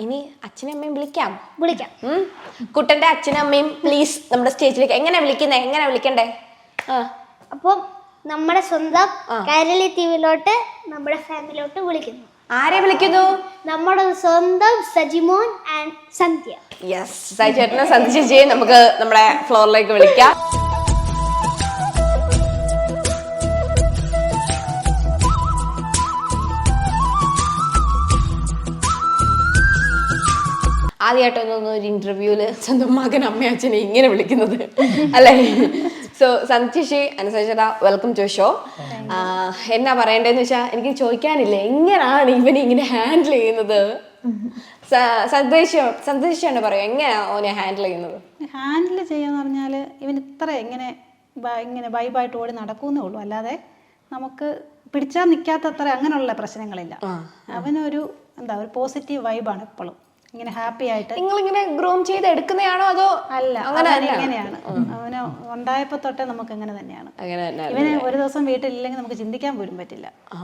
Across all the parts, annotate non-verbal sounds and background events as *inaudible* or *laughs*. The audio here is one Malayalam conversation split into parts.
ഇനി അച്ഛനും അമ്മയും വിളിക്കാം. വിളിക്കാം. ഉം. കുട്ടന്റെ അച്ഛനും അമ്മയും പ്ലീസ് നമ്മുടെ സ്റ്റേജിലേക്ക് എങ്ങനെ വിളിക്കുന്നേ? എങ്ങനെ വിളിക്കണ്ടേ? ആ അപ്പം നമ്മുടെ സ്വന്തം കൈരളി ടിവിയിലോട്ട് നമ്മുടെ ഫാമിലിയിലോട്ട് വിളിക്കുന്നു. ആരെ വിളിക്കുന്നു? നമ്മുടെ സ്വന്തം സജിമോൻ ആൻഡ് സന്ധ്യ. യെസ് സായി ചേട്ടനെ സന്ധി ചേച്ചിയെ നമുക്ക് നമ്മുടെ ഫ്ലോറിലേക്ക് വിളിക്കാം. ആദ്യമായിട്ടൊന്നും ഒരു ഇന്റർവ്യൂൽ സ്വന്തം മകൻ അമ്മ അച്ഛനെ ഇങ്ങനെ വിളിക്കുന്നത്. അല്ലേ? സോ സന്തീഷി അനുസരിച്ചത വെൽക്കം ടു ഷോ എന്നാ പറയണ്ടേന്ന് വെച്ചാൽ എനിക്ക് ചോദിക്കാനില്ല എങ്ങനെയാണ് ഇവനെ ഇങ്ങനെ ഹാൻഡിൽ ചെയ്യുന്നത്? സന്ദേശം സന്ദേശമാണ് പറയും എങ്ങനെയാ ഓനെ ഹാൻഡിൽ ചെയ്യുന്നത്? ഹാൻഡിൽ ചെയ്യാന്ന് പറഞ്ഞാൽ ഇവൻ ഇത്ര എങ്ങനെ ഇങ്ങനെ വൈബായിട്ട് ഓടി നടക്കുന്നേ ഉള്ളൂ. അല്ലാതെ നമുക്ക് പിടിച്ചാൽ നിൽക്കാത്തത്ര അങ്ങനെയുള്ള പ്രശ്നങ്ങളില്ല. അവനൊരു എന്താ ഒരു പോസിറ്റീവ് വൈബാണ് എപ്പോഴും ഇങ്ങനെ ഹാപ്പി ആയിട്ട്? നിങ്ങൾ ഇങ്ങനെ ഗ്രൂം ചെയ്ത് എടുക്കുന്നതാണോ അതോ അല്ല അങ്ങനെ. ഇങ്ങനെയാണ് അവന് ഉണ്ടായപ്പോ തൊട്ടേ നമുക്ക് അങ്ങനെ തന്നെയാണ്. അങ്ങനെ ഇവന് ഒരു ദിവസം വീട്ടിലില്ലെങ്കിൽ നമുക്ക് ചിന്തിക്കാൻ പോലും പറ്റില്ല. ആ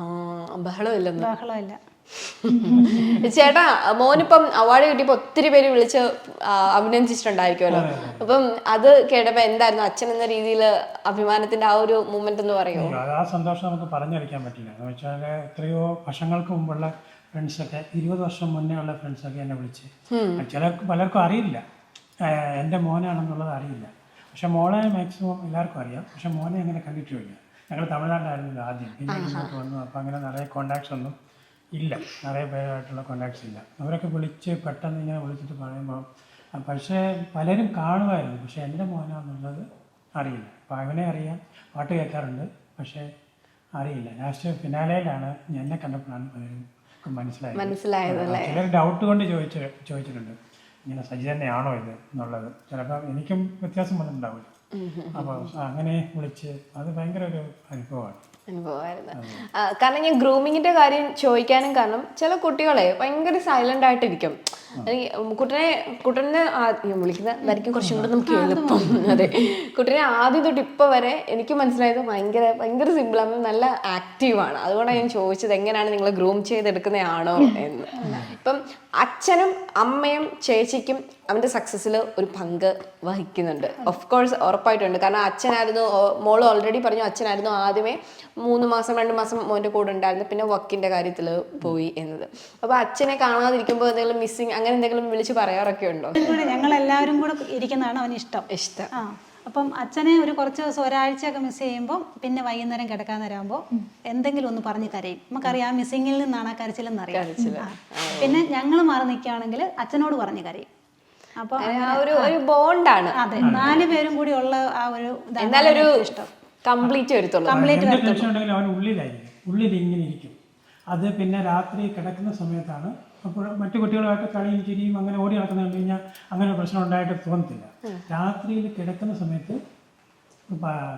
ബഹളമില്ലെന്ന്. ബഹളമില്ല. ചേട്ടാ മോനിപ്പം അവാർഡ് കിട്ടിയപ്പോ ഒത്തിരി പേര് വിളിച്ച് അഭിനന്ദിച്ചിട്ടുണ്ടായിരിക്കുമല്ലോ. അപ്പം അത് കേട്ടപ്പോ എന്തായിരുന്നു അച്ഛൻ എന്ന രീതിയിൽ അഭിമാനത്തിന്റെ ആ ഒരു മൂമെന്റ് എന്ന് പറയുമോ? ആ സന്തോഷം നമുക്ക് പറഞ്ഞറിയിക്കാൻ പറ്റില്ല. എന്ന് വെച്ചാൽ എത്രയോ വർഷങ്ങൾക്ക് മുമ്പുള്ള ഫ്രണ്ട്സൊക്കെ ഇരുപത് വർഷം മുന്നേ ഉള്ള ഫ്രണ്ട്സൊക്കെ എന്നെ വിളിച്ച്. ചിലർക്ക് പലർക്കും അറിയില്ല. എന്റെ മോനാണെന്നുള്ളത് അറിയില്ല. പക്ഷെ മോളെ മാക്സിമം എല്ലാവർക്കും അറിയാം. പക്ഷെ മോനെ അങ്ങനെ കണ്ടിട്ടുമില്ല ഞങ്ങൾ തമിഴ്നാട്ടിലായിരുന്നല്ലോ ആദ്യം. പിന്നെ ഇങ്ങോട്ട് വന്നു. അപ്പോൾ അങ്ങനെ നിറയെ കോണ്ടാക്ട്സ് ഒന്നും ഇല്ല. നിറയെ പേരായിട്ടുള്ള കോണ്ടാക്ട്സ് ഇല്ല. അവരൊക്കെ വിളിച്ച് പെട്ടെന്ന് ഇങ്ങനെ വിളിച്ചിട്ട് പറയുമ്പോൾ പക്ഷേ പലരും കാണുമായിരുന്നു. പക്ഷെ എന്റെ മോനാണെന്നുള്ളത് അറിയില്ല. അപ്പോൾ അവനെ അറിയാം. പാട്ട് കേൾക്കാറുണ്ട്. പക്ഷേ അറിയില്ല. ലാസ്റ്റ് ഫിനാലയിലാണ് എന്നെ കണ്ടപ്പോഴാണ് പലരും മനസ്സിലായത് ചിലർ ഡൗട്ട് കൊണ്ട് ചോദിച്ചു ചോദിച്ചിട്ടുണ്ട്. ഇങ്ങനെ സജി തന്നെയാണോ ഇത് എന്നുള്ളത്. ചിലപ്പോൾ എനിക്കും വ്യത്യാസം വന്നിട്ടുണ്ടാവില്ല അപ്പോൾ അങ്ങനെ വിളിച്ച് അത് ഭയങ്കര ഒരു അനുഭവമാണ്. അനുഭവമായിരുന്നു. കാരണം ഞാൻ ഗ്രൂമിങ്ങിന്റെ കാര്യം ചോദിക്കാനും കാരണം ചില കുട്ടികളെ ഭയങ്കര സൈലന്റ് ആയിട്ടിരിക്കും. ഇരിക്കും കുട്ടനെ കുട്ടനെ ആദ്യം വിളിക്കുന്ന അതായിരിക്കും കുറച്ചും കൂടെ നമുക്ക് എളുപ്പം. *laughs* അതെ. കുട്ടനെ ആദ്യം തൊട്ട് ഇപ്പൊ വരെ എനിക്ക് മനസ്സിലായത് ഭയങ്കര ഭയങ്കര സിമ്പിൾ ആണ്. നല്ല ആണ്. അതുകൊണ്ടാണ് ഞാൻ ചോദിച്ചത് എങ്ങനെയാണ് നിങ്ങൾ ഗ്രൂം ചെയ്തെടുക്കുന്നതാണോ എന്ന്. ഇപ്പം അച്ഛനും അമ്മയും ചേച്ചിക്കും അവന്റെ സക്സസ്സിൽ ഒരു പങ്ക് വഹിക്കുന്നുണ്ട്. ഓഫ് കോഴ്സ് ഉറപ്പായിട്ടുണ്ട്. കാരണം അച്ഛനായിരുന്നു മോൾ ഓൾറെഡി പറഞ്ഞു അച്ഛനായിരുന്നു ആദ്യമേ മൂന്ന് മാസം രണ്ട് മാസം മോന്റെ കൂടെ ഉണ്ടായിരുന്നു. പിന്നെ വർക്കിന്റെ കാര്യത്തിൽ പോയി എന്നത്. അപ്പോൾ അച്ഛനെ കാണാതിരിക്കുമ്പോൾ എന്തെങ്കിലും മിസ്സിങ് അങ്ങനെ എന്തെങ്കിലും വിളിച്ച് പറയാറൊക്കെ ഉണ്ടോ? ഞങ്ങളെല്ലാവരും കൂടെ ഇരിക്കുന്നതാണ് അവന് ഇഷ്ടം. ഇഷ്ടം. അപ്പം അച്ഛനെ ഒരു കുറച്ച് ദിവസം ഒരാഴ്ചയൊക്കെ മിസ് ചെയ്യുമ്പോൾ പിന്നെ വൈകുന്നേരം കിടക്കാൻ നേരമാകുമ്പോൾ എന്തെങ്കിലും ഒന്ന് പറഞ്ഞ് കരയും. നമുക്കറിയാം ആ മിസ്സിങ്ങിൽ നിന്നാണ് ആ കരച്ചിലെന്ന് അറിയാം. പിന്നെ ഞങ്ങൾ മാറി നിൽക്കുകയാണെങ്കിൽ അച്ഛനോട് പറഞ്ഞ് കരയും. അപ്പോൾ ഒരു ഒരു ബോണ്ടാണ് അതെ നാല് പേരും കൂടി ഉള്ള ആ ഒരു എന്നാലൊരു ഇഷ്ടം. കംപ്ലീറ്റ് വരുത്തുള്ളൂ. കംപ്ലീറ്റ് ടെൻഷൻ അവൻ ഉള്ളിലായിരിക്കും. ഉള്ളിൽ ഇങ്ങനെ ഇരിക്കും. അത് പിന്നെ രാത്രി കിടക്കുന്ന സമയത്താണ് അപ്പോൾ മറ്റു കുട്ടികളുമായിട്ട് കളിയും ചിരിയും അങ്ങനെ ഓടി നടക്കുന്ന കണ്ടു കഴിഞ്ഞാൽ അങ്ങനെ ഒരു പ്രശ്നം ഉണ്ടായിട്ട് തോന്നത്തില്ല. രാത്രിയിൽ കിടക്കുന്ന സമയത്ത്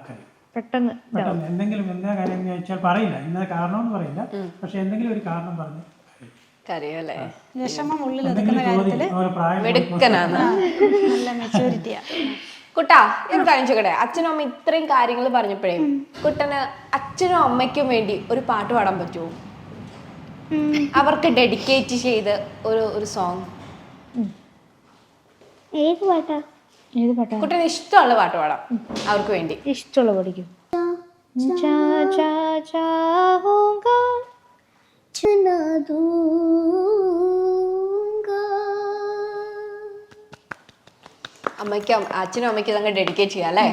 കരയും പെട്ടെന്ന് പെട്ടെന്ന് എന്തെങ്കിലും എന്താ കാര്യം എന്ന് ചോദിച്ചാൽ പറയില്ല. ഇന്ന കാരണമെന്ന് പറയില്ല. പക്ഷെ എന്തെങ്കിലും ഒരു കാരണം പറഞ്ഞു കരയല്ലേ വിഷമം ഉള്ളിൽ ഒതുക്കുന്ന നല്ല കുട്ടാ ഞാൻ കാര്യം ചോദിക്കട്ടെ? അച്ഛനും അമ്മ ഇത്രയും കാര്യങ്ങൾ പറഞ്ഞപ്പോഴേ കുട്ടന് അച്ഛനും അമ്മയ്ക്കും വേണ്ടി ഒരു പാട്ട് പാടാൻ പറ്റുമോ? അവർക്ക് ഡെഡിക്കേറ്റ് ചെയ്ത് ഒരു ഒരു സോങ് ഏത് പാട്ടാ? ഏത് പാട്ടാ? കുട്ടന് ഇഷ്ടമുള്ള പാട്ട് പാടാം. അവർക്ക് വേണ്ടി. ഇഷ്ടമുള്ള പഠിക്കും. ചാ ചാ ചാ ഹോങ്കാ. ചുനാ അമ്മയ്ക്കും അച്ഛനും അമ്മയ്ക്കും അങ്ങ് ഡെഡിക്കേറ്റ് ചെയ്യാം അല്ലേ?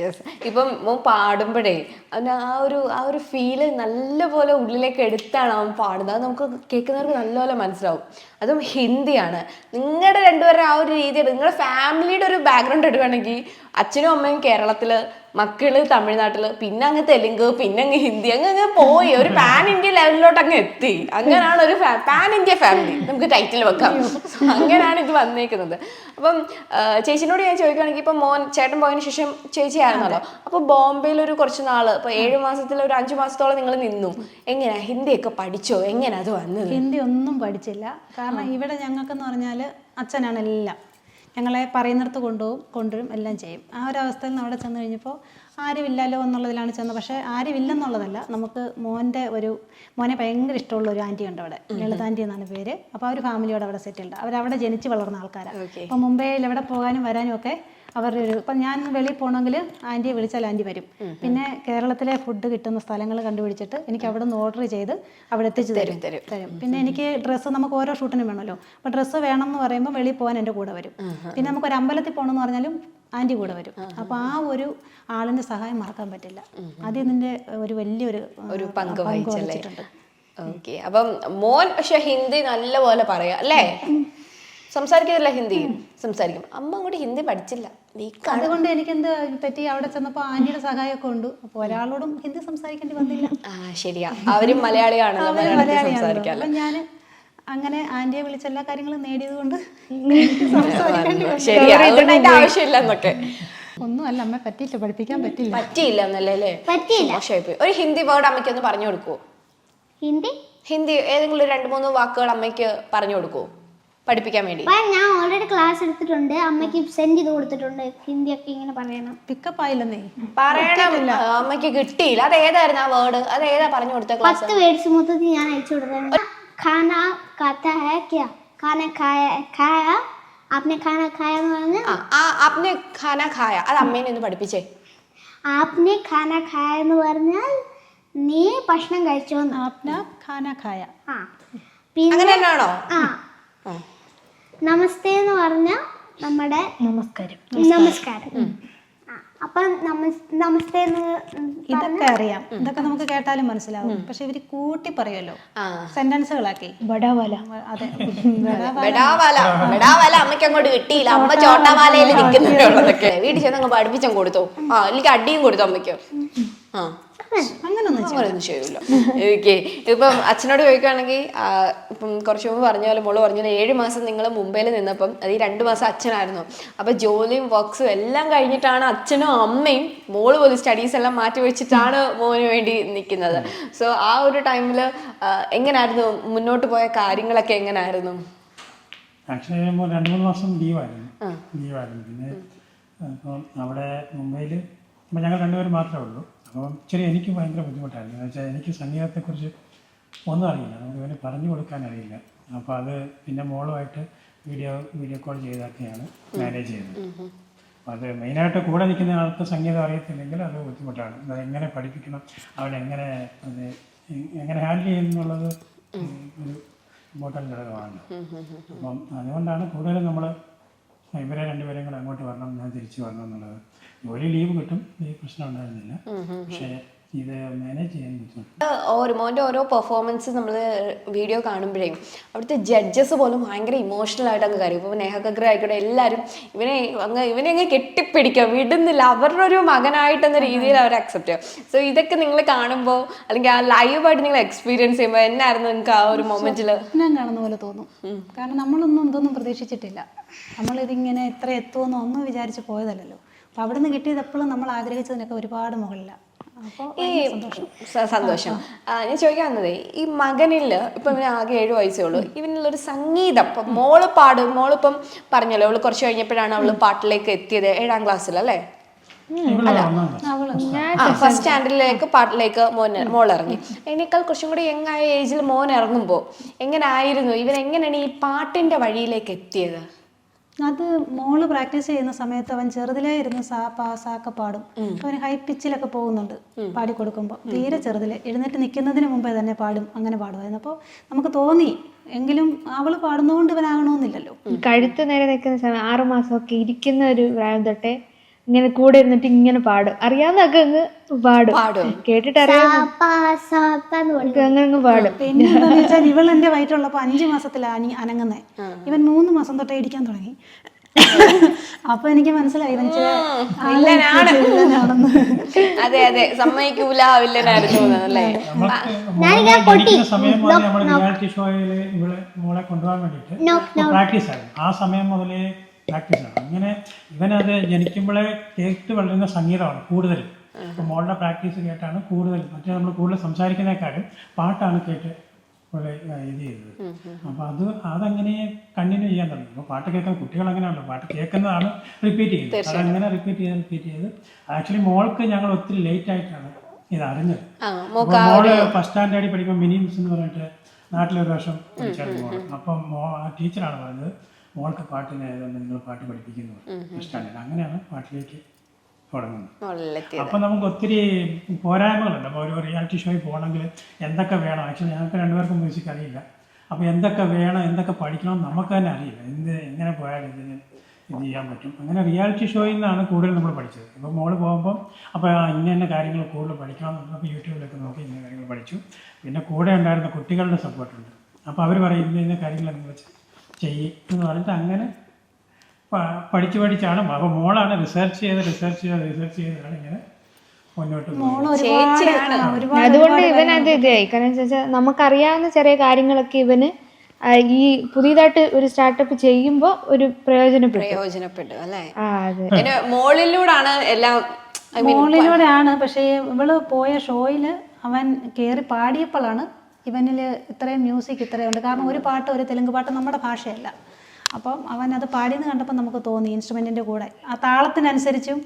യെസ് ഇപ്പം മോൻ പാടുമ്പോഴേ അവന് ആ ഒരു ആ ഒരു ഫീൽ നല്ലപോലെ ഉള്ളിലേക്ക് എടുത്താണ് അവൻ പാടുന്നത്. അത് നമുക്ക് കേൾക്കുന്നവർക്ക് നല്ലപോലെ മനസ്സിലാവും. അതും ഹിന്ദിയാണ്. നിങ്ങളുടെ രണ്ടുപേരുടെ ആ ഒരു രീതി നിങ്ങളുടെ ഫാമിലിയുടെ ഒരു ബാക്ക്ഗ്രൗണ്ട് എടുക്കുകയാണെങ്കിൽ അച്ഛനും അമ്മയും കേരളത്തിൽ മക്കൾ തമിഴ്നാട്ടിൽ പിന്നെ അങ്ങ് തെലുങ്ക് പിന്നെ അങ്ങ് ഹിന്ദി അങ്ങ് അങ്ങ് പോയി. ഒരു പാൻ ഇന്ത്യ ലെവലിലോട്ട് അങ്ങ് എത്തി. അങ്ങനെയാണ് ഒരു പാൻ ഇന്ത്യ ഫാമിലി നമുക്ക് ടൈറ്റിൽ വെക്കാം. അങ്ങനെയാണ് ഇത് വന്നേക്കുന്നത്. അപ്പം ചേച്ചിനോട് ഞാൻ ചോദിക്കുകയാണെങ്കിൽ ഇപ്പം മോൻ ചേട്ടൻ പോയതിനു ശേഷം ചേച്ചി ആയിരുന്നല്ലോ. അപ്പൊ ബോംബെയിൽ ഒരു കുറച്ച് നാൾ ഇപ്പൊ ഏഴ് മാസത്തിൽ ഒരു അഞ്ചു മാസത്തോളം നിങ്ങൾ നിന്നു. എങ്ങനെയാ ഹിന്ദിയൊക്കെ പഠിച്ചോ? എങ്ങനെയാ അത് വന്നത്? ഹിന്ദി ഒന്നും പഠിച്ചില്ല. കാരണം ഇവിടെ ഞങ്ങൾക്കെന്ന് പറഞ്ഞാൽ അച്ഛനാണ് എല്ലാം. ഞങ്ങളെ പറയുന്നിടത്ത് കൊണ്ടുപോകും കൊണ്ടുവരും എല്ലാം ചെയ്യും. ആ ഒരു അവസ്ഥയിൽ നിന്ന് അവിടെ ചെന്ന് കഴിഞ്ഞപ്പോൾ ആരുമില്ലല്ലോ എന്നുള്ളതിലാണ് ചെന്നത്. പക്ഷേ ആരുമില്ലെന്നുള്ളതല്ല നമുക്ക് മോന്റെ ഒരു മോനെ ഭയങ്കര ഇഷ്ടമുള്ള ഒരു ആന്റി ഉണ്ട് അവിടെ. ലളിത ആന്റി എന്നാണ് പേര്. അപ്പോൾ ആ ഒരു ഫാമിലിയോട് അവിടെ സെറ്റിൽഡ്. അവരവിടെ ജനിച്ച് വളർന്ന ആൾക്കാരാണ് അപ്പോൾ മുംബൈയിൽ എവിടെ പോകാനും വരാനും ഒക്കെ അവരുടെ ഒരു ഇപ്പം ഞാൻ വെളിയിൽ പോകണമെങ്കിൽ ആന്റിയെ വിളിച്ചാൽ ആന്റി വരും. പിന്നെ കേരളത്തിലെ ഫുഡ് കിട്ടുന്ന സ്ഥലങ്ങൾ കണ്ടുപിടിച്ചിട്ട് എനിക്ക് അവിടെ നിന്ന് ഓർഡർ ചെയ്ത് അവിടെ എത്തിച്ച് തരും. തരും. തരും. പിന്നെ എനിക്ക് ഡ്രസ്സ് നമുക്ക് ഓരോ ഷൂട്ടിനും വേണമല്ലോ. അപ്പോൾ ഡ്രസ്സ് വേണം എന്ന് പറയുമ്പോൾ വെളിയിൽ പോകാൻ എന്റെ കൂടെ വരും. പിന്നെ നമുക്ക് ഒരു അമ്പലത്തിൽ പോകണമെന്ന് പറഞ്ഞാലും ആന്റി കൂടെ വരും. അപ്പോൾ ആ ഒരു ആളിന്റെ സഹായം മറക്കാൻ പറ്റില്ല. അത് ഇതിന്റെ ഒരു വലിയൊരു ഒരു പങ്ക് വഹിച്ചിട്ടുണ്ട്. ഓക്കെ. അപ്പം മോൻ പക്ഷെ ഹിന്ദി നല്ലപോലെ പറയാം അല്ലേ? സംസാരിക്കുന്നില്ല ഹിന്ദി. സംസാരിക്കും. അമ്മ അങ്ങോട്ട് ഹിന്ദി പഠിച്ചില്ല. അതുകൊണ്ട് എനിക്ക് എന്ത് പറ്റി അവിടെ ചെന്നപ്പോൾ ആന്റിയുടെ സഹായമൊക്കെ ഉണ്ട്. അപ്പോൾ ഒരാളോടും ഹിന്ദി സംസാരിക്കേണ്ടി വന്നില്ല. ആ ശരിയാ. അവരും മലയാളിയാണ്. ഞാൻ. ഞാൻ അങ്ങനെ ആന്റിയെ വിളിച്ച എല്ലാ കാര്യങ്ങളും നേടിയത് കൊണ്ട് ശരിയാ. അതുകൊണ്ട് അതിന്റെ ആവശ്യമില്ല എന്നൊക്കെ. ഒന്നും അല്ല അമ്മ പറ്റിയില്ല. പഠിപ്പിക്കാൻ പറ്റില്ല പറ്റിയില്ല എന്നല്ലേ പറ്റിയില്ല. ഒരു ഹിന്ദി വേർഡ് അമ്മയ്ക്ക് ഒന്ന് പറഞ്ഞു കൊടുക്കുവോ ഹിന്ദി? ഹിന്ദി ഏതെങ്കിലും രണ്ട് മൂന്ന് വാക്കുകൾ അമ്മയ്ക്ക് പറഞ്ഞു കൊടുക്കുവോ പഠിപ്പിക്കാൻ വേണ്ടി. ഞാൻ ഓൾറെഡി ക്ലാസ് എടുത്തിട്ടുണ്ട്. അമ്മയ്ക്ക് സെൻഡ് ചെയ്ത് കൊടുത്തിട്ടുണ്ട്. ഹിന്ദിയൊക്കെ ഇങ്ങനെ പറയണം. പിക്കപ്പ് ആയില്ലെന്നേ. പറയണമില്ല അമ്മയ്ക്ക് കിട്ടിയില്ല. അത് ഏതായിരുന്നു ആ വേർഡ് അത് ഏതാ പറഞ്ഞു കൊടുത്ത ക്ലാസ് പത്ത് വേർഡ്സ് മൊത്തത്തിൽ ഞാൻ അയച്ചു കൊടുത്തിട്ടുണ്ട് ഖാന കാത്ത ഹേ ക്യാ ഖാന ഖായ ഖായ. ആപ്നെ ഖാന ഖായ എന്ന് പറഞ്ഞാൽ ആ ആ അപ്നെ ഖാന ഖായ. അത് അമ്മേനെ ഒന്ന് പഠിപ്പിച്ചേ. ആപ്നെ ഖാന ഖായ എന്ന് പറഞ്ഞാൽ നീ ഭക്ഷണം കഴിച്ചോ ആപ്ന ഖാന ഖായ. ആ. പിന്നെ ആ. നമസ്തേ എന്ന് പറഞ്ഞ നമ്മുടെ നമസ്കാരം. നമസ്കാരം. അപ്പൊ നമസ്തേ എന്ന് ഇതൊക്കെ അറിയാം. ഇതൊക്കെ നമുക്ക് കേട്ടാലും മനസ്സിലാവും. പക്ഷെ ഇവർ കൂട്ടി പറയുമല്ലോ. ആ. സെന്റൻസുകളാക്കി. ബടാവല. അതെ. *laughs* ബെടാവാല. ബെടാവാല. അമ്മയ്ക്ക് അങ്ങോട്ട് കിട്ടിയില്ല. അമ്മ ചോട്ടാവാലയിൽ നിൽക്കുന്നുണ്ടോ വീട്ടിൽ ചെന്ന് അങ്ങ് പഠിപ്പിച്ചും കൊടുത്തു. ആ എനിക്ക് അടിയും കൊടുത്തു അമ്മയ്ക്ക്. ആ. അങ്ങനൊന്നും ശരിയല്ല ഓക്കെ. ഇപ്പം അച്ഛനോട് ചോദിക്കുകയാണെങ്കിൽ ഇപ്പം കുറച്ച് മുമ്പ് പറഞ്ഞ പോലെ മോൾ പറഞ്ഞ പോലെ ഏഴ് മാസം നിങ്ങൾ മുംബൈയിൽ നിന്നപ്പം അത് ഈ രണ്ട് മാസം അച്ഛനായിരുന്നു. അപ്പൊ ജോലിയും വർക്ക്സും എല്ലാം കഴിഞ്ഞിട്ടാണ് അച്ഛനും അമ്മയും മോൾ പോലും സ്റ്റഡീസ് എല്ലാം മാറ്റി വെച്ചിട്ടാണ് മോന് വേണ്ടി നിൽക്കുന്നത് സോ ആ ഒരു ടൈമിൽ എങ്ങനായിരുന്നു? മുന്നോട്ട് പോയ കാര്യങ്ങളൊക്കെ എങ്ങനായിരുന്നു? ആക്ച്വലി രണ്ട് മൂന്ന് മാസം ലീവായിരുന്നു ലീവായിരുന്നു പിന്നെ അവിടെ മുംബൈയിൽ അപ്പം ഞങ്ങൾ രണ്ടുപേരും മാത്രമേ ഉള്ളൂ. അപ്പം ഇച്ചിരി എനിക്ക് ഭയങ്കര ബുദ്ധിമുട്ടായിരുന്നു. എന്ന് വെച്ചാൽ എനിക്ക് സംഗീതത്തെക്കുറിച്ച് ഒന്നും അറിയില്ല. നമുക്ക് ഇവന് പറഞ്ഞു കൊടുക്കാൻ അറിയില്ല. അപ്പോൾ അത് പിന്നെ മോളുമായിട്ട് വീഡിയോ വീഡിയോ കോൾ ചെയ്തൊക്കെയാണ് മാനേജ് ചെയ്യുന്നത്. അപ്പോൾ അത് മെയിനായിട്ട് കൂടെ നിൽക്കുന്ന ആൾക്ക് സംഗീതം അറിയത്തില്ലെങ്കിൽ അത് ബുദ്ധിമുട്ടാണ്. അത് എങ്ങനെ പഠിപ്പിക്കണം അവനെങ്ങനെ അത് എങ്ങനെ ഹാൻഡിൽ ചെയ്യുന്നുള്ളത് ഒരു ഇമ്പോർട്ടന്റ് ഘടകമാണ് അപ്പം അതുകൊണ്ടാണ് കൂടുതലും നമ്മൾ ഇവരെ രണ്ടുപേരെയും കൂടെ അങ്ങോട്ട് വരണം ഞാൻ തിരിച്ചു വരണം എന്നുള്ളത്. ജോലി ലീവ് കിട്ടും. ഈ പ്രശ്നം ഉണ്ടായിരുന്നില്ല. പക്ഷേ ഇത് മാനേജ് ചെയ്യാൻ ബുദ്ധിമുട്ട്. ഓരോ മോന്റെ ഓരോ പെർഫോമൻസ് നമ്മൾ വീഡിയോ കാണുമ്പോഴേ അവിടുത്തെ ജഡ്ജസ് പോലും ഭയങ്കര ഇമോഷണൽ ആയിട്ട് അങ്ങ് കാര്യം. ഇപ്പോൾ നേഹകഗ്ര ആയിക്കോട്ടെ എല്ലാവരും ഇവനെ അങ്ങ് ഇവനെ അങ്ങ് കെട്ടിപ്പിടിക്കുക വിടുന്നില്ല. അവരുടെ ഒരു മകനായിട്ടെന്ന രീതിയിൽ അവർ അക്സെപ്റ്റ് ചെയ്യും. സോ ഇതൊക്കെ നിങ്ങൾ കാണുമ്പോൾ അല്ലെങ്കിൽ ആ ലൈവായിട്ട് നിങ്ങൾ എക്സ്പീരിയൻസ് ചെയ്യുമ്പോൾ എന്നായിരുന്നു നിങ്ങൾക്ക് ആ ഒരു മൊമെന്റിൽ ഞാൻ കാണുന്ന പോലെ തോന്നും. കാരണം നമ്മളൊന്നും ഇതൊന്നും പ്രതീക്ഷിച്ചിട്ടില്ല. നമ്മളിതിങ്ങനെ എത്ര എത്തുമെന്നോ ഒന്നും വിചാരിച്ച് പോയതല്ലല്ലോ. അപ്പോൾ അവിടെ നിന്ന് കിട്ടിയത് എപ്പോഴും നമ്മൾ ആഗ്രഹിച്ചതിനൊക്കെ ഒരുപാട് മുകളിലാണ് അപ്പോൾ ഈ സന്തോഷം. ഞാൻ ചോദിക്കാൻ വന്നതേ ഈ മകനിൽ ഇപ്പം ഇവന് ആകെ ഏഴ് വയസ്സേ ഉള്ളൂ. ഇവനുള്ളൊരു സംഗീതം ഇപ്പം മോൾ പാടും മോളിപ്പം പറഞ്ഞല്ലോ അവൾ കുറച്ച് കഴിഞ്ഞപ്പോഴാണ് അവൾ പാട്ടിലേക്ക് എത്തിയത് ഏഴാം ക്ലാസ്സിൽ അല്ലേ? ഫസ്റ്റ് സ്റ്റാൻഡേർഡിലേക്ക് പാട്ടിലേക്ക് മോൻ മോൾ ഇറങ്ങി അതിനേക്കാൾ കുറച്ചും കൂടി യങ് ആയ ഏജിൽ മോൻ ഇറങ്ങുമ്പോൾ എങ്ങനായിരുന്നു ഇവൻ എങ്ങനെയാണ് ഈ പാട്ടിന്റെ വഴിയിലേക്ക് എത്തിയത്? അത് മോൾ പ്രാക്ടീസ് ചെയ്യുന്ന സമയത്ത് അവൻ ചെറുതിലേ ഇരുന്ന് സാ പാ സാക്ക പാടും. അവന് ഹൈ പിച്ചിലൊക്കെ പോകുന്നുണ്ട് പാടി കൊടുക്കുമ്പോൾ തീരെ ചെറുതിലെ. എഴുന്നേറ്റ് നിൽക്കുന്നതിന് മുമ്പേ തന്നെ പാടും അങ്ങനെ പാടുമായിരുന്നു അപ്പോൾ നമുക്ക് തോന്നി എങ്കിലും അവൾ പാടുന്നതുകൊണ്ട് ഇവനാകണമെന്നില്ലല്ലോ കഴുത്ത് നേരെ നിൽക്കുന്ന സമയം ആറുമാസമൊക്കെ ഇരിക്കുന്ന ഒരു പ്രായം തൊട്ടേ ഇങ്ങനെ കൂടെ ഇരുന്നിട്ട് ഇങ്ങനെ പാടും. അറിയാവുന്നൊക്കെ അങ്ങ് പാടും. കേട്ടിട്ട് അറിയാം അങ്ങനെ അങ്ങ് പാടും. പിന്നെ എന്താണെന്ന് വെച്ചാൽ ഇവൾ എന്റെ വയറ്റുള്ളപ്പോൾ അഞ്ചു മാസത്തിലാണ് അനങ്ങുന്നേ. അനങ്ങുന്നത് ഇവൻ മൂന്ന് മാസം തൊട്ടേ ഇടിക്കാൻ തുടങ്ങി. അപ്പൊ എനിക്ക് മനസ്സിലായി. അതെ അതെ. സമ്മതിക്കൂല വില്ലനായിരുന്നു അല്ലേ. സമയം റിയാലിറ്റി ഇവളെ മോളെ കൊണ്ടുപോകാൻ വേണ്ടിട്ട് പ്രാക്ടീസ് ആയിരുന്നു. ആ സമയം മുതലേ പ്രാക്ടീസ് ആണ് അങ്ങനെ ഇവനത് ജനിക്കുമ്പോഴേ കേട്ട് വളരുന്ന സംഗീതമാണ് കൂടുതലും. അപ്പോൾ മോളുടെ പ്രാക്ടീസ് കേട്ടാണ് കൂടുതൽ മറ്റേ നമ്മൾ കൂടുതൽ സംസാരിക്കുന്നതിനേക്കാളും പാട്ടാണ് കേട്ട് ഇവിടെ ഇത് ചെയ്തത്. അപ്പോൾ അത് അതങ്ങനെ കണ്ടിന്യൂ ചെയ്യാൻ തുടങ്ങി. അപ്പോൾ പാട്ട് കേൾക്കുന്ന കുട്ടികൾ അങ്ങനെയാണല്ലോ പാട്ട് കേൾക്കുന്നതാണ് റിപ്പീറ്റ് ചെയ്യുന്നത്. അതങ്ങനെ റിപ്പീറ്റ് ചെയ്ത് റിപ്പീറ്റ് ചെയ്ത്. ആക്ച്വലി മോൾക്ക് ഞങ്ങൾ ഒത്തിരി ലേറ്റ് ആയിട്ടാണ് ഇത് അറിഞ്ഞത്. മോൾ ഫസ്റ്റ് സ്റ്റാൻഡേർഡിൽ പഠിക്കുമ്പോൾ മിനിംസ് എന്ന് പറഞ്ഞിട്ട് നാട്ടിലൊരു വർഷം പഠിച്ചായിരുന്നു മോൾ. അപ്പം മോ ടീച്ചറാണ് പറഞ്ഞത്. മോൾക്ക് പാട്ടിനായതുകൊണ്ട് നിങ്ങൾ പാട്ട് പഠിപ്പിക്കുന്നു. ഇഷ്ടമാണ് അങ്ങനെയാണ് പാട്ടിലേക്ക് തുടങ്ങുന്നത്. അപ്പൊ അപ്പം നമുക്ക് ഒത്തിരി പോരായ്മകളുണ്ട്. അപ്പോൾ ഒരു റിയാലിറ്റി ഷോയിൽ പോകണമെങ്കിൽ എന്തൊക്കെ വേണം? ആക്ച്വലി ഞങ്ങൾക്ക് രണ്ടുപേർക്കും മ്യൂസിക് അറിയില്ല. അപ്പോൾ എന്തൊക്കെ വേണം എന്തൊക്കെ പഠിക്കണം നമുക്ക് തന്നെ അറിയില്ല. എന്ത് എങ്ങനെ പോയാൽ ഇതിന് ഇത് ചെയ്യാൻ പറ്റും. അങ്ങനെ റിയാലിറ്റി ഷോയിൽ നിന്നാണ് കൂടുതൽ നമ്മൾ പഠിച്ചത്. ഇപ്പോൾ മോൾ പോകുമ്പോൾ അപ്പോൾ ഇന്ന ഇന്ന കാര്യങ്ങൾ കൂടുതൽ പഠിക്കണം എന്ന് യൂട്യൂബിലൊക്കെ നോക്കി ഇന്ന കാര്യങ്ങൾ പഠിച്ചു. പിന്നെ കൂടെ ഉണ്ടായിരുന്ന കുട്ടികളുടെ സപ്പോർട്ടുണ്ട് അപ്പോൾ അവർ പറയും ഇന്ന ഇന്ന കാര്യങ്ങൾ നിങ്ങൾ ചെയ്യും എന്ന് പറഞ്ഞിട്ട് അങ്ങനെ പഠിച്ചു പഠിച്ച് പഠിച്ചാണ് അപ്പോൾ മോളാണ് റിസർച്ച് ചെയ്ത് റിസർച്ച് ചെയ്ത് റിസർച്ച് ചെയ്താണ് ഇങ്ങനെ അതുകൊണ്ട് ഇവൻ അത് ഇതായി. കാരണം വെച്ചാൽ നമുക്കറിയാവുന്ന ചെറിയ കാര്യങ്ങളൊക്കെ ഇവന് ഈ പുതിയതായിട്ട് ഒരു സ്റ്റാർട്ടപ്പ് ചെയ്യുമ്പോൾ ഒരു പ്രയോജനപ്പെട്ടു. പ്രയോജനപ്പെട്ടു അല്ലേ? അതെ. എന്റെ മോളിലൂടാണ് എല്ലാം മോളിലൂടെയാണ്. പക്ഷേ ഇവൾ പോയ ഷോയിൽ അവൻ കേറി പാടിയപ്പോഴാണ് ഇവനിൽ ഇത്രയും മ്യൂസിക് ഇത്രയുണ്ട് കാരണം ഒരു പാട്ട് ഒരു തെലുങ്ക് പാട്ട് നമ്മുടെ ഭാഷയല്ല. അപ്പം അവൻ അത് പാടിയെന്ന് കണ്ടപ്പോൾ നമുക്ക് തോന്നി ഇൻസ്ട്രുമെന്റിന്റെ കൂടെ. ആ താളത്തിനനുസരിച്ചും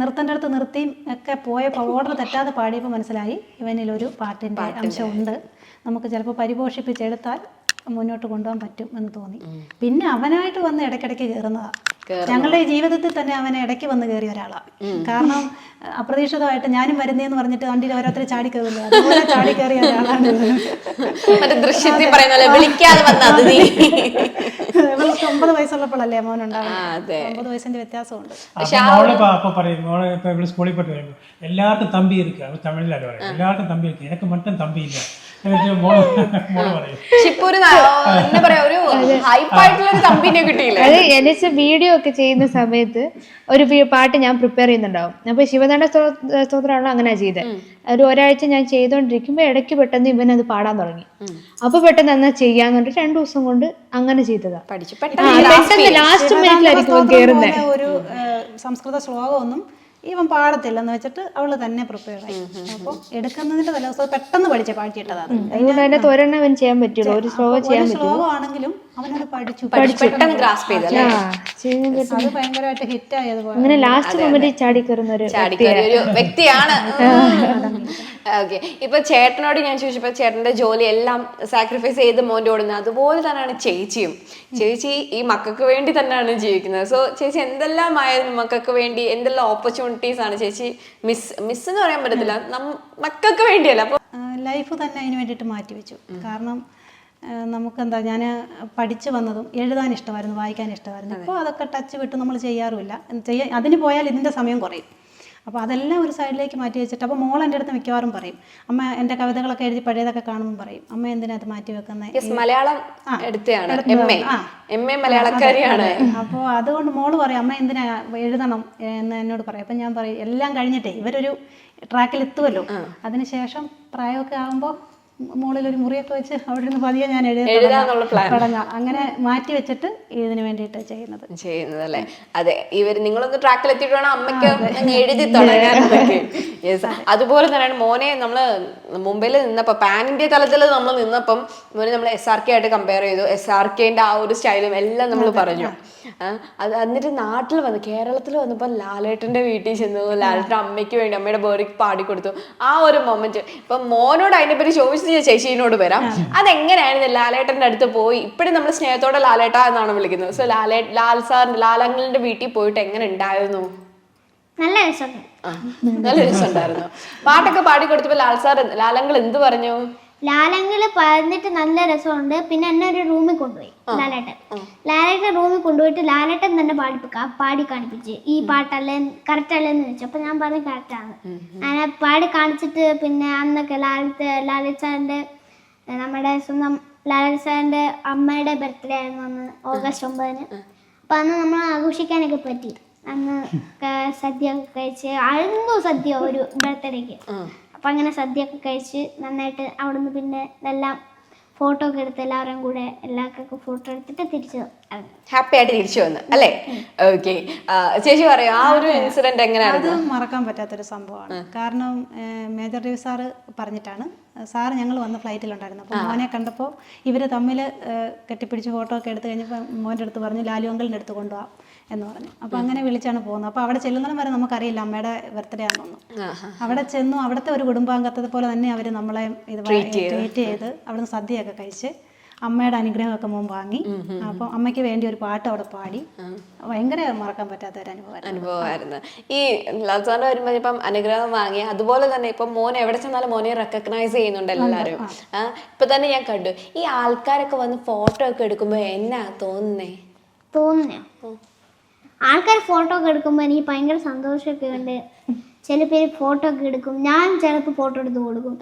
നിർത്തേണ്ട അടുത്ത് നിർത്തിയും ഒക്കെ പോയപ്പോൾ ഓർഡർ തെറ്റാതെ പാടിയപ്പോൾ മനസ്സിലായി ഇവനിൽ ഒരു പാട്ടിന്റെ. അംശമുണ്ട്. നമുക്ക് ചിലപ്പോൾ പരിപോഷിപ്പിച്ചെടുത്താൽ മുന്നോട്ട് കൊണ്ടുപോകാൻ പറ്റും എന്ന് തോന്നി. പിന്നെ അവനായിട്ട് വന്ന് ഇടയ്ക്കിടയ്ക്ക് കയറുന്നതാ. ഞങ്ങളുടെ ജീവിതത്തിൽ തന്നെ അവനെ ഇടയ്ക്ക് വന്ന് കയറിയ ഒരാളാണ് കാരണം അപ്രതീക്ഷിതമായിട്ട് ഞാനും വരുന്നേന്ന് പറഞ്ഞിട്ട് വണ്ടിയിൽ ഓരോരുത്തർ ചാടി കയറില്ല അതുപോലെ ചാടി കയറിയ ഒരാളാണ് മറ്റേ ദൃശ്യത്തിൽ ഇവൾക്ക് ഒമ്പത് വയസ്സുള്ളപ്പോഴല്ലേ മോൻ ഉണ്ടാവുന്നത്? ഒമ്പത് വയസ്സിന്റെ വ്യത്യാസമുണ്ട്. സ്കൂളിൽ പോയിട്ട് എല്ലാവർക്കും തമ്പി ഇരിക്കുക തമിഴിലല്ലോ എല്ലാവർക്കും തമ്പി ഇരിക്കുക എനിക്ക് മറ്റും തമ്പി ഇല്ല അത്. എന്നുവെച്ചാൽ വീഡിയോ ഒക്കെ ചെയ്യുന്ന സമയത്ത് ഒരു പാട്ട് ഞാൻ പ്രിപ്പയർ ചെയ്യുന്നുണ്ടാവും. അപ്പൊ ശിവദാന സ്തോത്രമാണല്ലോ അങ്ങനെ ചെയ്തത് ഒരു ഒരാഴ്ച ഞാൻ ചെയ്തോണ്ടിരിക്കുമ്പോ ഇടയ്ക്ക് പെട്ടെന്ന് ഇവൻ അത് പാടാൻ തുടങ്ങി. അപ്പൊ പെട്ടെന്ന് എന്നാ ചെയ്യാന്ന് പറഞ്ഞിട്ട് രണ്ടു ദിവസം കൊണ്ട് അങ്ങനെ ചെയ്തതാ. പഠിച്ചു. പെട്ടെന്ന് ലാസ്റ്റ് മിനിറ്റിലായിരിക്കും കേറുന്നത് ഒരു സംസ്കൃത സംസ്കൃത ശ്ലോകമൊന്നും ഇവൻ പാടത്തില്ലെന്ന് വെച്ചിട്ട് അവൾ തന്നെ പ്രിപ്പയർ ആയി. അപ്പോൾ എടുക്കുന്നതിന്റെ തലേ ദിവസം പെട്ടെന്ന് പഠിച്ച അതുകൊണ്ട് അതിനകത്ത് ഒരെണ്ണം ചെയ്യാൻ പറ്റുള്ളൂ. ഒരു ശ്ലോകമാണെങ്കിലും അവനത് പഠിച്ചു. പഠിച്ചു. പെട്ടെന്ന് ഗ്രാസ്പ് ചെയ്തല്ലേ ആ ചെയ്യാൻ പറ്റും അത് ഭയങ്കരമായിട്ട് ഹിറ്റ് ആയതുപോലെ അങ്ങനെ ലാസ്റ്റ് മൊമെന്റ് ചാടി കയറുന്ന ഒരു ഒരു വ്യക്തിയാണ്. ഓക്കെ. ഇപ്പൊ ചേട്ടനോട് ഞാൻ ചോദിച്ചപ്പോ ചേട്ടന്റെ ജോലി എല്ലാം സാക്രിഫൈസ് ചെയ്ത് മോന്റെ ഓടുന്നത് അതുപോലെ തന്നെയാണ് ചേച്ചിയും. ചേച്ചി ഈ മക്കൾക്ക് വേണ്ടി തന്നെയാണ് ജീവിക്കുന്നത്. സോ ചേച്ചി എന്തെല്ലാം ആയാലും മക്കൾക്ക് വേണ്ടി എന്തെല്ലാം ഓപ്പർച്യൂണിറ്റീസ് ആണ് ചേച്ചി മിസ് മിസ് എന്ന് പറയാൻ പറ്റത്തില്ല. മക്കൾക്ക് വേണ്ടിയല്ല. അപ്പൊ ലൈഫ് തന്നെ അതിന് വേണ്ടിയിട്ട് മാറ്റിവെച്ചു. കാരണം ആ, നമുക്കെന്താ ഞാൻ പഠിച്ചു വന്നതും എഴുതാൻ ഇഷ്ടമായിരുന്നു വായിക്കാൻ ഇഷ്ടമായിരുന്നു. ഇപ്പോൾ അതൊക്കെ ടച്ച് വിട്ട് നമ്മൾ ചെയ്യാറുമില്ല. ചെയ്യാൻ അതിന് പോയാൽ ഇതിന്റെ സമയം കുറയും. അപ്പോൾ അതെല്ലാം ഒരു സൈഡിലേക്ക് മാറ്റി വെച്ചിട്ട് അപ്പോൾ മോൾ എന്റെ അടുത്ത് മിക്കവാറും പറയും അമ്മ എന്റെ കവിതകളൊക്കെ എഴുതി പഴയതൊക്കെ കാണുമ്പോൾ പറയും അമ്മ എന്തിനാ അത് മാറ്റി വെക്കുന്നത് മലയാളം മലയാളക്കാരിയാണ്. അപ്പോൾ അതുകൊണ്ട് മോൾ പറയും അമ്മ എന്തിനാ എഴുതണം എന്ന് എന്നോട് പറയും. അപ്പം ഞാൻ പറയും എല്ലാം കഴിഞ്ഞിട്ടേ ഇവരൊരു ട്രാക്കിൽ എത്തുമല്ലോ അതിനുശേഷം പ്രായമൊക്കെ ആകുമ്പോൾ മുകളിൽ ഒരു മുറിയൊക്കെ വെച്ച് അവിടെ നിന്ന് പതിയെ ഞാൻ എഴുതി എഴുതാന്നുള്ള പ്ലാൻ തുടങ്ങാം. അങ്ങനെ മാറ്റി വെച്ചിട്ട് ഇതിന് വേണ്ടിയിട്ട് ചെയ്യുന്നത്. ചെയ്യുന്നത് അല്ലേ അതെ ഇവർ നിങ്ങളൊന്ന് ട്രാക്കിൽ എത്തിയിട്ടാണ് വേണം അമ്മയ്ക്ക് എഴുതി *laughs* തുടങ്ങാനൊക്കെ. *laughs* യെസ് അതുപോലെ തന്നെയാണ് മോനെ നമ്മൾ മുംബൈയിൽ നിന്നപ്പോ പാൻ ഇന്ത്യ തലത്തിൽ നമ്മൾ നിന്നപ്പം മോനെ നമ്മൾ എസ് ആർ കെ ആയിട്ട് കമ്പയർ ചെയ്തു. എസ് ആർ കെന്റെ ആ ഒരു സ്റ്റൈലും എല്ലാം നമ്മൾ പറഞ്ഞു. അത് എന്നിട്ട് നാട്ടിൽ വന്നു കേരളത്തിൽ വന്നപ്പോൾ ലാലേട്ടന്റെ വീട്ടിൽ ചെന്നു. ലാലേട്ടൻ അമ്മയ്ക്ക് വേണ്ടി അമ്മയുടെ ബേറിക്ക് പാടിക്കൊടുത്തു ആ ഒരു മൊമെന്റ് ഇപ്പൊ മോനോട് അതിനെപ്പറ്റി ചോദിച്ചു ഞാൻ ചേച്ചീനോട് വരാം. അതെങ്ങനെയായിരുന്നു ലാലേട്ടന്റെ അടുത്ത് പോയി? ഇപ്പോഴും നമ്മൾ സ്നേഹത്തോടെ ലാലേട്ട എന്നാണ് വിളിക്കുന്നത്. സോ ലാലേ ലാൽ സാറിന്റെ ലാലങ്ങളുടെ വീട്ടിൽ പോയിട്ട് എങ്ങനെ ഉണ്ടായിരുന്നു? നല്ല രസം നല്ല രസം ഉണ്ടായിരുന്നു പാട്ടൊക്കെ പാടിക്കൊടുത്തപ്പോൾ ലാൽ സാർ ലാലങ്ങൾ എന്ത് പറഞ്ഞു? ലാലങ്കിൽ പറഞ്ഞിട്ട് നല്ല രസമുണ്ട്. പിന്നെ എന്നെ ഒരു റൂമിൽ കൊണ്ടുപോയി. ലാലേട്ടൻ. ലാലേട്ടൻ റൂമിൽ കൊണ്ടുപോയിട്ട് ലാലേട്ടൻ തന്നെ പാടിപ്പിക്ക പാടി കാണിപ്പിച്ച്. ഈ പാട്ടല്ലേ കറക്റ്റ് അല്ലേന്ന് ചോദിച്ചു. അപ്പൊ ഞാൻ പറഞ്ഞു കറക്റ്റ് ആണ്. അങ്ങനെ പാടി കാണിച്ചിട്ട് പിന്നെ അന്നൊക്കെ ലാലത്തെ ലാലിത് നമ്മുടെ സ്വന്തം ലാലിത് അമ്മയുടെ ബർത്ത്ഡേ ആയിരുന്നു അന്ന് ഓഗസ്റ്റ് ഒമ്പതിന്. അപ്പൊ അന്ന് നമ്മൾ ആഘോഷിക്കാനൊക്കെ പറ്റി. അന്ന് സദ്യ കഴിച്ച് അഴുന്നു സദ്യ ഒരു ബർത്ത്ഡേക്ക് അപ്പൊ അങ്ങനെ സദ്യയൊക്കെ കഴിച്ച് നന്നായിട്ട് അവിടുന്ന് പിന്നെ ഇതെല്ലാം ഫോട്ടോ ഒക്കെ എടുത്ത് എല്ലാവരും കൂടെ എല്ലാവർക്കും ഫോട്ടോ എടുത്തിട്ട് തിരിച്ചു ഹാപ്പി ആയിട്ട് തിരിച്ചു വന്നു അല്ലേ? ഓക്കെ ചേച്ചി പറയൂ ആ ഒരു ഇൻസിഡന്റ് എങ്ങനെയാണ് അത് മറക്കാൻ പറ്റാത്തൊരു സംഭവമാണ്. കാരണം മേജർ രവി സാറ് പറഞ്ഞിട്ടാണ്. സാർ ഞങ്ങൾ വന്ന ഫ്ലൈറ്റിലുണ്ടായിരുന്നു അപ്പോൾ മോനെ കണ്ടപ്പോൾ ഇവർ തമ്മിൽ കെട്ടിപ്പിടിച്ച് ഫോട്ടോ ഒക്കെ എടുത്ത് കഴിഞ്ഞപ്പോൾ മോന്റെ അടുത്ത് പറഞ്ഞു ലാലു അങ്കിളിന്റെ അടുത്ത് കൊണ്ടുപോകാം എന്ന് പറഞ്ഞു. അപ്പോൾ അങ്ങനെ വിളിച്ചാണ് പോകുന്നത്. അപ്പോൾ അവിടെ ചെല്ലുന്നിടം വരെ നമുക്കറിയില്ല അമ്മയുടെ ബർത്ത്ഡേ ആണെന്നൊന്നും അവിടെ ചെന്നു അവിടുത്തെ ഒരു കുടുംബാംഗത്തെ പോലെ തന്നെ അവർ നമ്മളെ ഇത് ട്രീറ്റ് ചെയ്ത്. അവിടുന്ന് സദ്യയൊക്കെ കഴിച്ച് അമ്മയുടെ അനുഗ്രഹമൊക്കെ മുമ്പ് വാങ്ങി. അപ്പോൾ അമ്മയ്ക്ക് വേണ്ടി ഒരു പാട്ട് അവിടെ പാടി. ഭയങ്കര മറക്കാൻ പറ്റാത്ത ഒരു അനുഭവമായിരുന്നു. അനുഭവമായിരുന്നു. ഈ ലസാന വരുമ്പോ ഇപ്പം അനുഗ്രഹം വാങ്ങി അതുപോലെ തന്നെ ഇപ്പം മോൻ എവിടെ ചെന്നാലും മോനെ റെക്കഗ്നൈസ് ചെയ്യുന്നുണ്ട് എല്ലാവരും. ഇപ്പൊ തന്നെ ഞാൻ കണ്ടു. ഈ ആൾക്കാരൊക്കെ വന്ന് ഫോട്ടോ ഒക്കെ എടുക്കുമ്പോ എന്നാ തോന്നുന്നേ? തോന്നുന്നു? ആൾക്കാർ ഫോട്ടോ ഒക്കെ എടുക്കുമ്പോൾ എനിക്ക് ഭയങ്കര സന്തോഷമൊക്കെ ഉണ്ട്. ചില പേര് ഫോട്ടോ ഒക്കെ എടുക്കും. ഞാൻ ചിലപ്പോൾ ഫോട്ടോ എടുത്ത് കൊടുക്കും.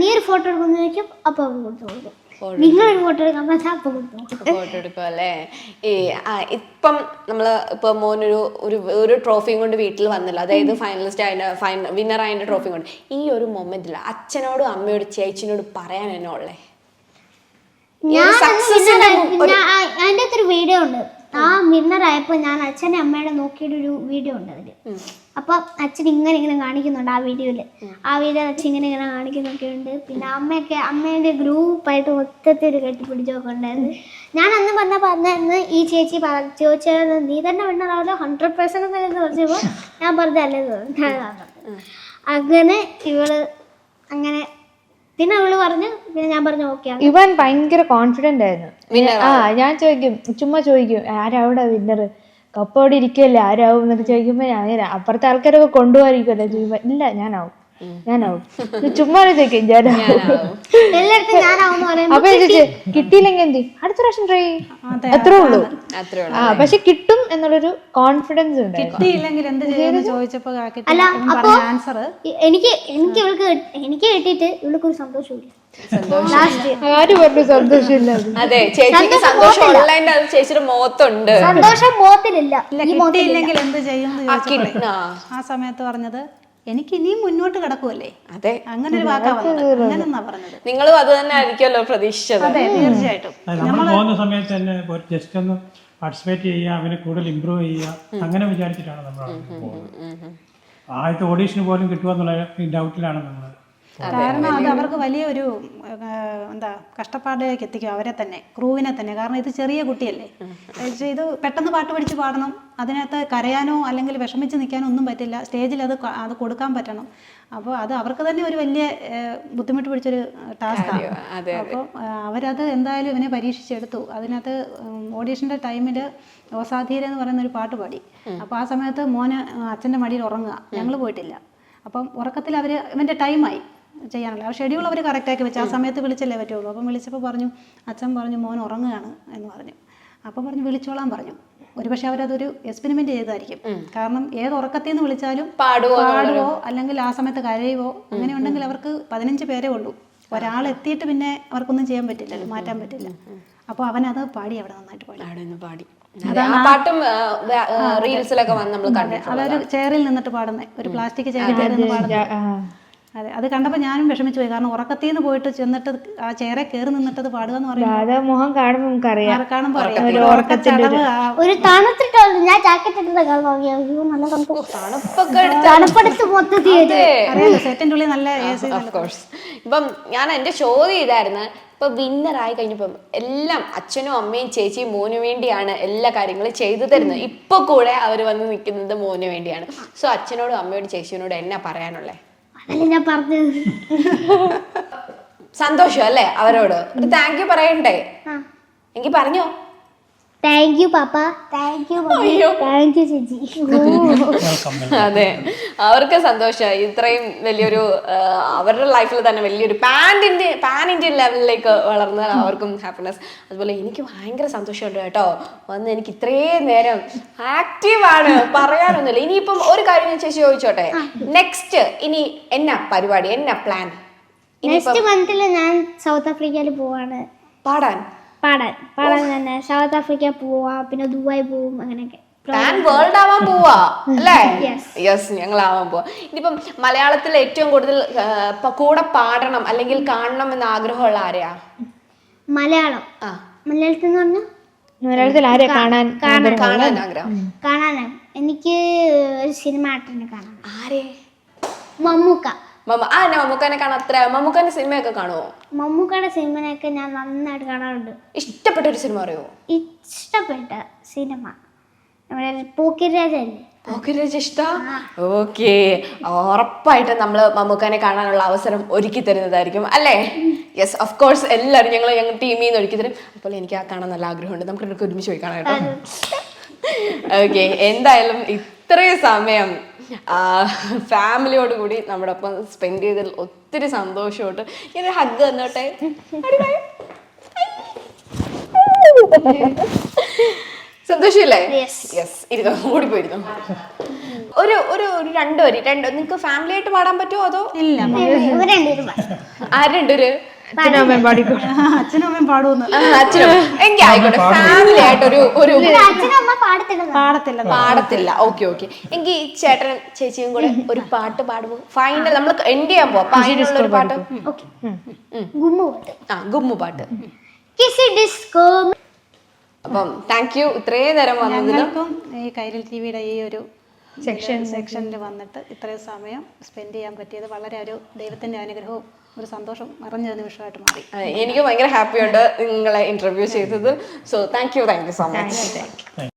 നീ ഒരു ഫോട്ടോ എടുക്കുമെന്ന് ചോദിക്കും അപ്പോൾ കൊടുത്തു കൊടുക്കും. നിങ്ങളൊരു ഫോട്ടോ ഫോട്ടോ എടുക്കും അല്ലേ? ഈ ഇപ്പം നമ്മൾ ഇപ്പൊ മോനൊരു ഒരു ഒരു ട്രോഫിയും കൊണ്ട് വീട്ടിൽ വന്നില്ല. അതായത് ഫൈനലിസ്റ്റ് ആയ ഫൈനൽ വിന്നർ ആയതിന്റെ ട്രോഫിയും കൊണ്ട്. ഈ ഒരു മൊമെന്റിൽ അച്ഛനോടും അമ്മയോടും ചേച്ചിനോട് പറയാൻ എന്നെ ഉള്ളേ? ഞാൻ ഒരു- വീഡിയോ ഉണ്ട്. ആ വിന്നർ ആയപ്പോൾ ഞാൻ അച്ഛനെ അമ്മയുടെ നോക്കിയിട്ട് ഒരു വീഡിയോ ഉണ്ട് അതിൽ അപ്പൊ അച്ഛൻ ഇങ്ങനെ ഇങ്ങനെ കാണിക്കുന്നുണ്ട് ആ വീഡിയോയിൽ ആ വീഡിയോ അച്ഛൻ ഇങ്ങനെ ഇങ്ങനെ കാണിക്കുന്നൊക്കെ ഉണ്ട് പിന്നെ അമ്മയൊക്കെ അമ്മയുടെ ഗ്രൂപ്പായിട്ട് മൊത്തത്തിൽ ഒരു കെട്ടിപ്പിടിച്ചൊക്കെ ഉണ്ടായിരുന്നു. ഞാൻ അന്ന് പറഞ്ഞ പറഞ്ഞായിരുന്നു ഈ ചേച്ചി ചോദിച്ചത് നീ തന്നെ വിന്നറാവല്ലോ ഹൺഡ്രഡ് പെർസെന്റ് എന്ന് ചോദിച്ചപ്പോൾ ഞാൻ പറഞ്ഞല്ലേ അങ്ങനെ ഇവൾ അങ്ങനെ പിന്നെ അവൾ പറഞ്ഞു പിന്നെ ഞാൻ പറഞ്ഞു ഓക്കെ ഇവൻ ഭയങ്കര കോൺഫിഡന്റ് ആയിരുന്നു. ആ ഞാൻ ചോദിക്കും ചുമ്മാ ചോദിക്കും ആരാവിടെ വിന്നർ കപ്പ് അവിടെ ഇരിക്കുമല്ലേ ആരാവും? എന്നൊക്കെ ചോദിക്കുമ്പോ ഞാൻ അപ്പുറത്തെ ആൾക്കാരൊക്കെ കൊണ്ടുപോകാതിരിക്കുമല്ലോ ഇല്ല ഞാനാവും. ഞാനാവും ചുമ്മാ ചോദിക്കും ഞാനാവും അപ്പൊ കിട്ടിയില്ലെങ്കിൽ എന്ത് അടുത്ത പ്രാവശ്യം ട്രൈ അത്രേ ഉള്ളൂ. അത്രേ ഉള്ളൂ ആ പക്ഷെ കിട്ടും എന്നുള്ളൊരു കോൺഫിഡൻസ് ഉണ്ട്. കിട്ടിയില്ലെങ്കിൽ എന്ത് അല്ല, എനിക്ക് എനിക്ക് ഇവൾക്ക് എനിക്ക് കിട്ടിയിട്ട് ഇവൾക്ക് ഒരു സന്തോഷമില്ല ലാസ്റ്റ് ആര് പറഞ്ഞു സന്തോഷമില്ല അതെ? ചേച്ചിക്ക് സന്തോഷം ഉള്ളതിന്റെ അത് ചേച്ചിയുടെ മുഖത്തുണ്ട്. സന്തോഷം മുഖത്തിലില്ല കിട്ടിയില്ലെങ്കിൽ എന്ത് ചെയ്യും ആ സമയത്ത് പറഞ്ഞത് എനിക്ക് ഇനിയും മുന്നോട്ട് കിടക്കുമല്ലേ അതെ. അങ്ങനെ ഒരു വാക്കാ പറഞ്ഞത് അങ്ങനെന്നാ പറഞ്ഞത്. നിങ്ങളും അത് തന്നെ ആയിരിക്കുമല്ലോ പ്രതീക്ഷിച്ചത്. അതെ തീർച്ചയായിട്ടും. നമ്മൾ പോകുന്ന സമയത്ത് തന്നെ ജസ്റ്റ് ഒന്ന് പാർട്ടിസിപ്പേറ്റ് ചെയ്യുക അവനെ കൂടുതൽ ഇമ്പ്രൂവ് ചെയ്യുക അങ്ങനെ വിചാരിച്ചിട്ടാണ് നമ്മൾ പോകുന്നത്. ആദ്യത്തെ ഓഡീഷന് പോലും കിട്ടുക എന്നുള്ള ഡൗട്ടിലാണ് നമ്മൾ കാരണം അത്. അവർക്ക് വലിയൊരു എന്താ കഷ്ടപ്പാടിലേക്ക് എത്തിക്കും അവരെ തന്നെ ക്രൂവിനെ തന്നെ. കാരണം ഇത് ചെറിയ കുട്ടിയല്ലേ. ഇത് പെട്ടെന്ന് പാട്ട് പഠിച്ച് പാടണം. അതിനകത്ത് കരയാനോ അല്ലെങ്കിൽ വിഷമിച്ച് നിൽക്കാനോ ഒന്നും പറ്റില്ല. സ്റ്റേജിൽ അത് അത് കൊടുക്കാൻ പറ്റണം. അപ്പോൾ അത് അവർക്ക് തന്നെ ഒരു വലിയ ബുദ്ധിമുട്ട് പിടിച്ചൊരു ടാസ്ക്കാണ്. അപ്പോൾ അവരത് എന്തായാലും ഇവനെ പരീക്ഷിച്ചെടുത്തു. അതിനകത്ത് ഓഡീഷന്റെ ടൈമിൽ ഓസാധീര എന്ന് പറയുന്ന ഒരു പാട്ട് പാടി. അപ്പോൾ ആ സമയത്ത് മോന് അച്ഛന്റെ മടിയിൽ ഉറങ്ങുക. ഞങ്ങൾ പോയിട്ടില്ല. അപ്പം ഉറക്കത്തിൽ അവർ ഇവന്റെ ടൈമായി ചെയ്യാനുള്ള ആ ഷെഡ്യൂൾ അവർ കറക്റ്റാക്കി വെച്ചു ആ സമയത്ത് വിളിച്ചല്ലേ പറ്റുള്ളൂ. അപ്പം വിളിച്ചപ്പോൾ പറഞ്ഞു അച്ഛൻ പറഞ്ഞു മോൻ ഉറങ്ങുകയാണ് എന്ന് പറഞ്ഞു. അപ്പം പറഞ്ഞു വിളിച്ചോളാൻ പറഞ്ഞു. ഒരുപക്ഷെ അവരതൊരു എക്സ്പെരിമെന്റ് ചെയ്തായിരിക്കും കാരണം ഏത് ഉറക്കത്തിൽ നിന്ന് വിളിച്ചാലും പാടുവോ അല്ലെങ്കിൽ ആ സമയത്ത് കരയുവോ അങ്ങനെ ഉണ്ടെങ്കിൽ അവർക്ക് പതിനഞ്ച് പേരെ ഉള്ളൂ. ഒരാൾ എത്തിയിട്ട് പിന്നെ അവർക്കൊന്നും ചെയ്യാൻ പറ്റില്ലല്ലോ മാറ്റാൻ പറ്റില്ല. അപ്പോൾ അവനത് പാടി അവിടെ നന്നായിട്ട് പാടി. അവിടെ പാടി. ആ പാട്ടും റീൽസിലൊക്കെ വന്ന് നമ്മൾ കണ്ടിട്ടുണ്ട് അതൊരു ചെയറിൽ നിന്നിട്ട് പാടുന്നത് ഒരു പ്ലാസ്റ്റിക് ചെയറിൽ പാടുന്നത് അതെ അത് കണ്ടപ്പോൾ ഞാനും വിഷമിച്ചു പോയി. കാരണം ഉറക്കത്തിൽ നിന്ന് പോയിട്ട് ചെന്നിട്ട് ആ ചെയറെ കയറി നിന്നിട്ടത് പാടുക എന്ന് പറയുന്നത് മുഖം കാണുമ്പോൾ നമുക്കറിയാം. ഒരു ഞാൻ ജാക്കറ്റ് നല്ല എടുത്ത് ഉള്ളിൽ ഇപ്പം ഞാൻ എന്റെ ചോദ്യം ഇതായിരുന്നു. ഇപ്പൊ വിന്നർ ആയി കഴിഞ്ഞപ്പം എല്ലാം അച്ഛനും അമ്മയും ചേച്ചിയും മോനു വേണ്ടിയാണ് എല്ലാ കാര്യങ്ങളും ചെയ്തു തരുന്നത്. ഇപ്പൊ കൂടെ അവർ വന്ന് നിൽക്കുന്നത് മോനു വേണ്ടിയാണ്. സോ അച്ഛനോടും അമ്മയോടും ചേച്ചിയോടും എന്നാ പറയാനുള്ളേ? അതല്ലേ ഞാൻ പറഞ്ഞത് സന്തോഷം അല്ലേ അവരോട്? ഒരു താങ്ക് യു പറയണ്ടേ? എങ്കിൽ പറഞ്ഞോ? താങ്ക് യു പാപ്പ താങ്ക് യു താങ്ക് യു ചേച്ചി അതെ. അവർക്ക് സന്തോഷമായി. ഇത്രയും വലിയൊരു അവരുടെ ലൈഫിൽ തന്നെ വലിയൊരു പാൻ ഇന്ത്യ പാൻ ഇന്ത്യൻ ലെവലിലേക്ക് വളർന്ന അവർക്കും ഹാപ്പിനെസ് അതുപോലെ എനിക്ക് ഭയങ്കര സന്തോഷമുണ്ട് കേട്ടോ. വന്ന് എനിക്ക് ഇത്രയും നേരം ആക്റ്റീവാണ് പറയാനൊന്നുമില്ല. ഇനിയിപ്പം ഒരു കാര്യം ഞാൻ ചേച്ചി ചോദിച്ചോട്ടെ? നെക്സ്റ്റ് ഇനി എന്നാ പരിപാടി? എന്നാ പ്ലാൻ നെക്സ്റ്റ് മന്തിൽ ഞാൻ സൗത്ത് ആഫ്രിക്കയിൽ പോവാണ്. പാടാൻ? പാടാൻ. പാടാൻ തന്നെ. സൗത്ത് ആഫ്രിക്ക പോവാ പിന്നെ ദുബായ് പോവും അങ്ങനെയൊക്കെ. പാൻ വേൾഡ് ആവാൻ പോവാ അല്ലേ? യെസ് ഞങ്ങൾ ആവാൻ പോവാ. ഇനിയിപ്പം മലയാളത്തിൽ ഏറ്റവും കൂടുതൽ കൂടെ പാടണം അല്ലെങ്കിൽ കാണണം എന്ന ആഗ്രഹമുള്ള ആരെയാ? മലയാളം. ആ. മലയാളത്തിൽ എന്ന് പറഞ്ഞാൽ മലയാളത്തിൽ ആരെ കാണാൻ കാണാൻ. ആഗ്രഹം? കാണാനാണ് എനിക്ക് ഒരു സിനിമ ആക്ടറിനെ കാണാൻ ആരെ? മമ്മൂക്ക. മമ്മ ആ എന്നെ മമ്മൂക്കാനെ കാണാൻ അത്ര മമ്മൂക്കാന്റെ സിനിമയൊക്കെ കാണുമോ മമ്മൂക്കയുടെ സിനിമയൊക്കെ ഞാൻ നന്നായിട്ട് കാണാറുണ്ട്. ഇഷ്ടപ്പെട്ട ഒരു സിനിമ അറിയോ? ഇഷ്ടപ്പെട്ട സിനിമ നമ്മുടെ പോക്കിരാജല്ലേ പോക്കിരാജ് ഇഷ്ട? ഓക്കെ. ഉറപ്പായിട്ടും നമ്മൾ മമ്മൂക്കാനെ കാണാനുള്ള അവസരം ഒരുക്കി തരുന്നതായിരിക്കും അല്ലേ? യെസ് ഓഫ് കോഴ്സ് എല്ലാവരും ഞങ്ങൾ ഞങ്ങൾ ടീമിൽ നിന്ന് ഒരുക്കി തരും. അപ്പോൾ എനിക്ക് ആ കാണാൻ നല്ല ആഗ്രഹമുണ്ട്. നമുക്ക് ഒരുമിച്ച് പോയി കാണാം കേട്ടോ. ഓക്കെ എന്തായാലും ഇത്രയും സമയം ഫാമിലിയോട് കൂടി നമ്മുടെ ഒപ്പം സ്പെൻഡ് ചെയ്തതിൽ ഒത്തിരി സന്തോഷമുണ്ട്. ഇങ്ങനെ ഹഗ് തന്നോട്ടെ? സന്തോഷല്ലേ സന്തോഷമില്ലേ? യെസ് ഇരുന്നോ കൂടി പോയിരുന്നു. ഒരു ഒരു ഒരു രണ്ട് വരി. രണ്ട് നിങ്ങൾക്ക് ഫാമിലി ആയിട്ട് പാടാൻ പറ്റുമോ അതോ? ഇല്ല രണ്ടുപേരും. ആരുണ്ടൊരു അച്ഛനും അമ്മയും പാടിക്കോട്ടെ. അച്ഛനും അമ്മയും പാടുമെന്ന് അച്ഛനും എങ്കിൽ ആയിക്കോട്ടെ ഫാമിലി ആയിട്ട് ഒരു ഒരു പാടത്തില്ല. Okay okay. എങ്കിൽ ചേട്ടൻ ചേച്ചിയും കൂടെ ഒരു പാട്ട് പാടുമ്പോ ഫൈനൽ നമ്മൾ എൻഡ് ചെയ്യാൻ പോവാം. ഫൈനൽ ഒരു പാട്ട്. ഓക്കെ. ഗുമ്മു പാട്ട്. ആ ഗുമ്മു പാട്ട്. ഡിസ്കോ അപ്പം താങ്ക് യു ഇത്രയും നേരം വന്നതിന് ഈ കൈരൽ ടി വിയുടെ ഈ ഒരു സെക്ഷൻ സെക്ഷനിൽ വന്നിട്ട് ഇത്രയും സമയം സ്പെൻഡ് ചെയ്യാൻ പറ്റിയത് വളരെ ഒരു ദൈവത്തിന്റെ അനുഗ്രഹവും ഒരു സന്തോഷം നിറഞ്ഞ നിമിഷമായിട്ട് മാറി. എനിക്ക് ഭയങ്കര ഹാപ്പിയുണ്ട് നിങ്ങളെ ഇന്റർവ്യൂ ചെയ്തത് so thank you thank you so much